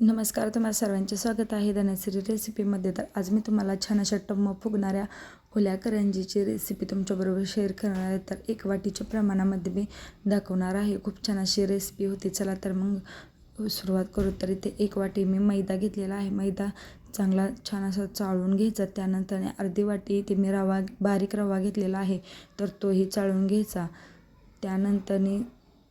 नमस्कार तुम्हाला सर्वांचे स्वागत आहे धनश्री रेसिपीमध्ये तर आज मी तुम्हाला छान अशा टम्म फुगणाऱ्या ओल्या करंजीची रेसिपी तुमच्याबरोबर शेअर करणार आहे. तर एक वाटीच्या प्रमाणामध्ये मी दाखवणार आहे. खूप छान अशी रेसिपी होती. चला तर मग सुरुवात करू. तर इथे एक वाटी मी मैदा घेतलेला आहे. मैदा चांगला छान असा चाळून घ्यायचा. त्यानंतर अर्धी वाटी इथे मी रवा बारीक रवा घेतलेला आहे. तर तोही चाळून घ्यायचा. त्यानंतरनी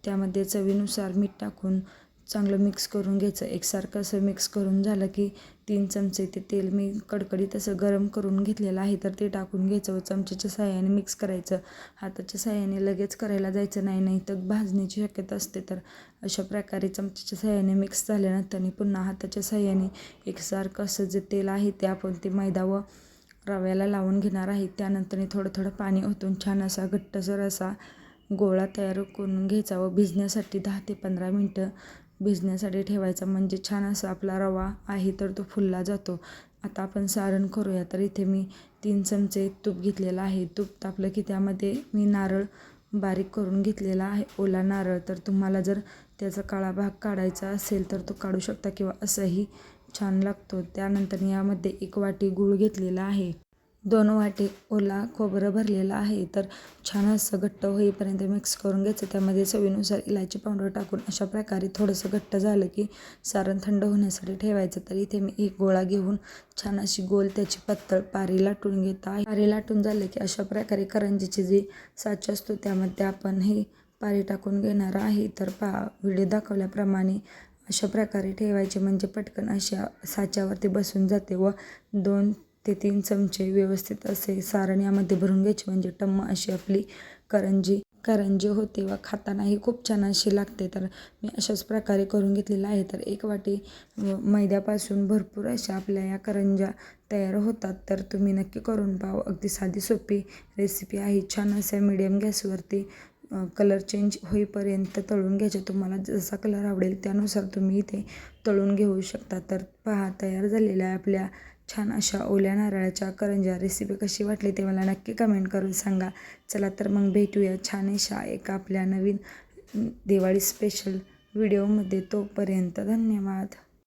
त्यामध्ये चवीनुसार मीठ टाकून चांगलं मिक्स करून घ्यायचं. एकसारखं असं मिक्स करून झालं की तीन चमचे ते तेल मी कडकडीत असं गरम करून घेतलेलं आहे तर ते टाकून घ्यायचं व चमच्याच्या साह्याने मिक्स करायचं. हाताच्या साह्याने लगेच करायला जायचं नाही नाही तर भाजण्याची शक्यता असते. तर अशा प्रकारे चमच्याच्या साह्याने मिक्स झाल्यानंतर पुन्हा हाताच्या साह्याने एकसारखं असं जे तेल आहे ते आपण ते मैदा व रव्याला लावून घेणार आहे. त्यानंतर थोडं थोडं पाणी ओतून छान असा घट्टसर असा गोळा तयार करून घ्यायचा व भिजण्यासाठी दहा ते पंधरा मिनटं भिजण्यासाठी ठेवायचा. म्हणजे छान असा आपला रवा आहे तर तो फुलला जातो. आता आपण सारण करूया. तर इथे मी तीन चमचे तूप घेतलेलं आहे. तूप तापलं की त्यामध्ये मी नारळ बारीक करून घेतलेला आहे. ओला नारळ. तर तुम्हाला जर त्याचा काळा भाग काढायचा असेल तर तो काढू शकता किंवा असंही छान लागतो. त्यानंतर यामध्ये एक वाटी गूळ घेतलेला आहे. दोन वाटे ओला खोबरं भरलेलं आहे. तर छान असं घट्ट होईपर्यंत मिक्स करून घ्यायचं. त्यामध्ये चवीनुसार इलायची पावडर टाकून अशा प्रकारे थोडंसं घट्ट झालं की सारण थंड होण्यासाठी ठेवायचं. तर इथे मी एक गोळा घेऊन छान अशी गोल त्याची पत्तळ पारी लाटून घेत आहे. पारी लाटून झालं की अशा प्रकारे करंजीची जी साच असतो त्यामध्ये आपण हे पारी टाकून घेणार आहे. तर पा व्हिडिओ दाखवल्याप्रमाणे अशा प्रकारे ठेवायचे. म्हणजे पटकन अशा साच्यावरती बसून जाते व दोन ते तीन चमचे व्यवस्थित असे सारण यामध्ये भरून घ्यायचे. म्हणजे टम्म अशी आपली करंजी करंजी होते व खातानाही खूप छान अशी लागते. तर मी अशाच प्रकारे करून घेतलेलं आहे. तर एक वाटी मैद्यापासून भरपूर अशा आपल्या या करंजा तयार होतात. तर तुम्ही नक्की करून पाहा. अगदी साधी सोपी रेसिपी आहे. छान अशा मीडियम गॅसवरती कलर चेंज होईपर्यंत तळून घ्यायचे तुम्हाला जसा कलर आवडेल त्यानुसार तुम्ही इथे तळून घेऊ शकता. तर पहा तयार झालेल्या आपल्या छान अशा ओल्या नारळाच्या करंजा रेसिपी कशी वाटली ते मला नक्की कमेंट करून सांगा. चला तर मग भेटूया छान अशा एका आपल्या नवीन दिवाळी स्पेशल व्हिडिओमध्ये तोपर्यंत धन्यवाद.